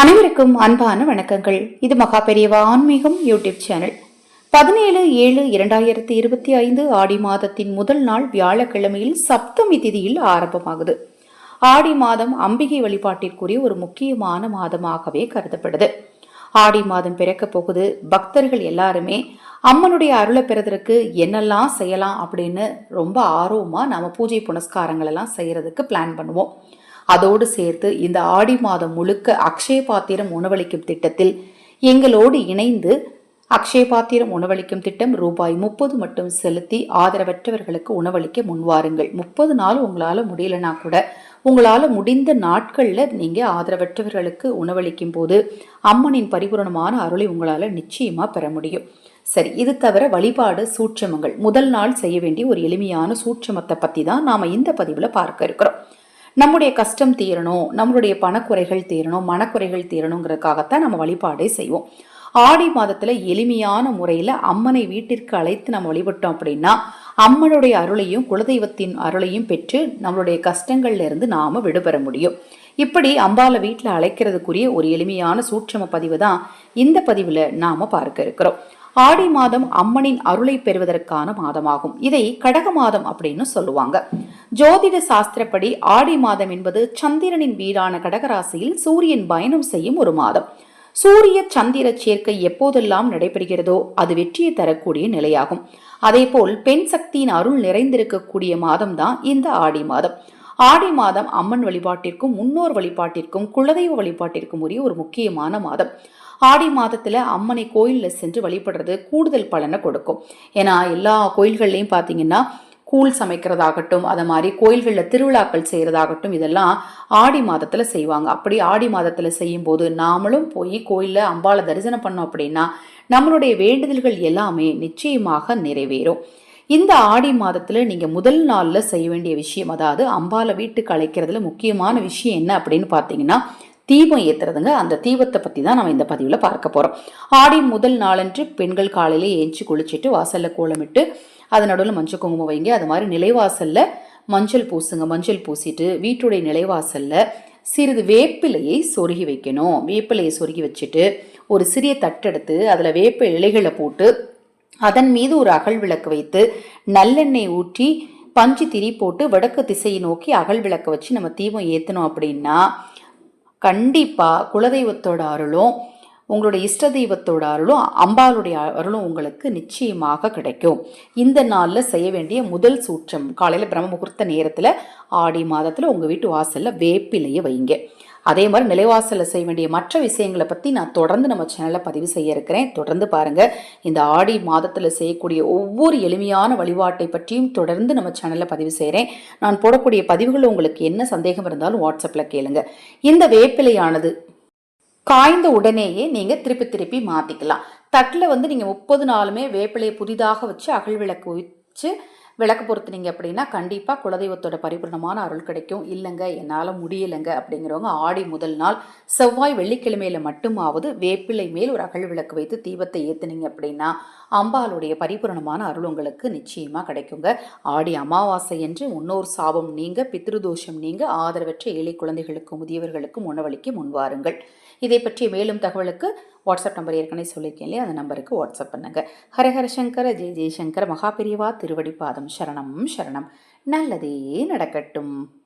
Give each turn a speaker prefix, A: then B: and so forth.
A: அனைவருக்கும் அன்பான வணக்கங்கள். இது மகா பெரியவா ஆன்மீகம் யூடியூப் சேனல். பதினேழு ஏழு இரண்டாயிரத்தி இருபத்தி ஐந்து ஆடி மாதத்தின் முதல் நாள் வியாழக்கிழமையில் சப்தமி திதியில் ஆரம்பமாகுது. ஆடி மாதம் அம்பிகை வழிபாட்டிற்குரிய ஒரு முக்கியமான மாதமாகவே கருதப்படுது. ஆடி மாதம் பிறக்க போகுது. பக்தர்கள் எல்லாருமே அம்மனுடைய அருளை பெறதற்கு என்னெல்லாம் செய்யலாம் அப்படின்னு ரொம்ப ஆர்வமாக நாம் பூஜை புனஸ்காரங்கள் எல்லாம் செய்யறதுக்கு பிளான் பண்ணுவோம். அதோடு சேர்த்து இந்த ஆடி மாதம் முழுக்க அக்ஷய பாத்திரம் உணவளிக்கும் திட்டத்தில் எங்களோடு இணைந்து அக்ஷய பாத்திரம் உணவளிக்கும் திட்டம் ரூபாய் முப்பது மட்டும் செலுத்தி ஆதரவற்றவர்களுக்கு உணவளிக்க முன்வாருங்கள் முப்பது நாள் உங்களால் முடியலனா கூட உங்களால் முடிந்த நாட்களில் நீங்கள் ஆதரவற்றவர்களுக்கு உணவளிக்கும் போது அம்மனின் பரிபூரணமான அருளை உங்களால் நிச்சயமாக பெற முடியும். சரி இது தவிர வழிபாடு சூட்சமங்கள். முதல் நாள் செய்ய வேண்டிய ஒரு எளிமையான சூட்சமத்தை பற்றி தான் நாம் இந்த பதிவில் பார்க்க இருக்கிறோம். நம்முடைய கஷ்டம் தீரணும் நம்மளுடைய பணக்குறைகள் தீரணும் மனக்குறைகள் தீரணுங்கிறதுக்காகத்தான் நம்ம வழிபாடே செய்வோம். ஆடி மாதத்தில் எளிமையான முறையில் அம்மனை வீட்டிற்கு அழைத்து நம்ம வழிபட்டோம் அப்படின்னா அம்மனுடைய அருளையும் குலதெய்வத்தின் அருளையும் பெற்று நம்மளுடைய கஷ்டங்கள்லேருந்து நாம் விடுபெற முடியும். இப்படி அம்பால வீட்டில் அழைக்கிறதுக்குரிய ஒரு எளிமையான சூட்சம பதிவு தான் இந்த பதிவில் நாம் பார்க்க இருக்கிறோம். ஆடி மாதம் அம்மனின் அருளை பெறுவதற்கான மாதமாகும். இதை கடக மாதம் அப்படின்னு சொல்லுவாங்க. ஜோதிட சாஸ்திரப்படி ஆடி மாதம் என்பது சந்திரனின் வீடான கடகராசியில் சூரியன் பயணம் செய்யும் ஒரு மாதம். சூரிய சந்திர சேர்க்கை எப்போதெல்லாம் நடைபெறுகிறதோ அது வெற்றியை தரக்கூடிய நிலையாகும். அதேபோல் பெண் சக்தியின் அருள் நிறைந்திருக்கக்கூடிய மாதம் தான் இந்த ஆடி மாதம். ஆடி மாதம் அம்மன் வழிபாட்டிற்கும் முன்னோர் வழிபாட்டிற்கும் குலதெய்வ வழிபாட்டிற்கும் உரிய ஒரு முக்கியமான மாதம். ஆடி மாதத்தில் அம்மனை கோயிலில் சென்று வழிபடுறது கூடுதல் பலனை கொடுக்கும். ஏன்னா எல்லா கோயில்கள்லையும் பார்த்தீங்கன்னா கூழ் சமைக்கிறதாகட்டும் அதை மாதிரி கோயில்களில் திருவிழாக்கள் செய்கிறதாகட்டும் இதெல்லாம் ஆடி மாதத்தில் செய்வாங்க. அப்படி ஆடி மாதத்தில் செய்யும்போது நாமளும் போய் கோயிலில் அம்பாளை தரிசனம் பண்ணோம் அப்படின்னா நம்மளுடைய வேண்டுதல்கள் எல்லாமே நிச்சயமாக நிறைவேறும். இந்த ஆடி மாதத்தில் நீங்கள் முதல் நாளில் செய்ய வேண்டிய விஷயம் அதாவது அம்பாவை வீட்டுக்கு அழைக்கிறதுல முக்கியமான விஷயம் என்ன அப்படின்னு பார்த்தீங்கன்னா தீபம் ஏற்றுறதுங்க அந்த தீபத்தை பற்றி தான் நம்ம இந்த பதிவில் பார்க்க போகிறோம் ஆடி முதல் நாளன்று பெண்கள் காலையிலே ஏஞ்சி குளிச்சுட்டு வாசலில் கோலமிட்டு அது நடுவில் மஞ்சள் குங்குமம் வைங்க. அது மாதிரி நிலைவாசலில் மஞ்சள் பூசுங்க. மஞ்சள் பூசிட்டு வீட்டுடைய நிலைவாசலில் சிறிது வேப்பிலையை சொருகி வைக்கணும். வேப்பிலையை சொருகி வச்சுட்டு ஒரு சிறிய தட்டெடுத்து அதில் வேப்ப இலைகளை போட்டு அதன் மீது ஒரு அகல் விளக்கு வைத்து நல்லெண்ணெய் ஊற்றி பஞ்சு திரி போட்டு வடக்கு திசையை நோக்கி அகல் விளக்கு வச்சு நம்ம தீபம் ஏற்றணும் அப்படின்னா கண்டிப்பாக குலதெய்வத்தோட அருளும் உங்களுடைய இஷ்ட தெய்வத்தோட அருளும் அம்பாளுடைய அருளும் உங்களுக்கு நிச்சயமாக கிடைக்கும். இந்த நாளில் செய்ய வேண்டிய முதல் சூற்றம் காலையில் பிரம்ம முகூர்த்த நேரத்தில் ஆடி மாதத்தில் உங்கள் வீட்டு வாசலில் வேப்பிலையை வைங்க. அதே மாதிரி நிலைவாசலில் செய்ய வேண்டிய மற்ற விஷயங்களை பற்றி நான் தொடர்ந்து நம்ம சேனலில் பதிவு செய்ய இருக்கிறேன். தொடர்ந்து பாருங்கள் இந்த ஆடி மாதத்தில் செய்யக்கூடிய ஒவ்வொரு எளிமையான வழிபாட்டை பற்றியும் தொடர்ந்து நம்ம சேனலில் பதிவு செய்கிறேன் நான் போடக்கூடிய பதிவுகள் உங்களுக்கு என்ன சந்தேகம் இருந்தாலும் வாட்ஸ்அப்பில் கேளுங்க. இந்த வேப்பிலையானது காய்ந்த உடனேயே நீங்கள் திருப்பி திருப்பி மாற்றிக்கலாம் தட்டில் வந்து நீங்கள் முப்பது நாளுமே வேப்பிலையை புதிதாக வச்சு அகல் விளக்கு வச்சு விளக்கு பொறுத்துனீங்க அப்படின்னா கண்டிப்பாக குலதெய்வத்தோட பரிபூர்ணமான அருள் கிடைக்கும். இல்லைங்க என்னால் முடியலைங்க அப்படிங்கிறவங்க ஆடி முதல் நாள் செவ்வாய் வெள்ளிக்கிழமையில் மட்டுமாவது வேப்பிலை மேல் ஒரு அகல் விளக்கு வைத்து தீபத்தை ஏற்றுனீங்க அப்படின்னா அம்பாளுடைய பரிபூரணமான அருள் உங்களுக்கு நிச்சயமாக கிடைக்குங்க. ஆடி அமாவாசை என்று முன்னோர் சாபம் நீங்க பித்ருதோஷம் நீங்க ஆதரவற்ற ஏழை குழந்தைகளுக்கும் முதியவர்களுக்கும் உணவளிக்க முன்வாருங்கள் இதை பற்றிய மேலும் தகவலுக்கு வாட்ஸ்அப் நம்பர் ஏற்கனவே சொல்லியிருக்கேன் இல்லையா? அந்த நம்பருக்கு வாட்ஸ்அப் பண்ணுங்க. ஹரஹர சங்கர ஜெய் ஜெய்சங்கர் மகாபெரிவா திருவடிப்பாதம் சரணம் சரணம். நல்லதே நடக்கட்டும்.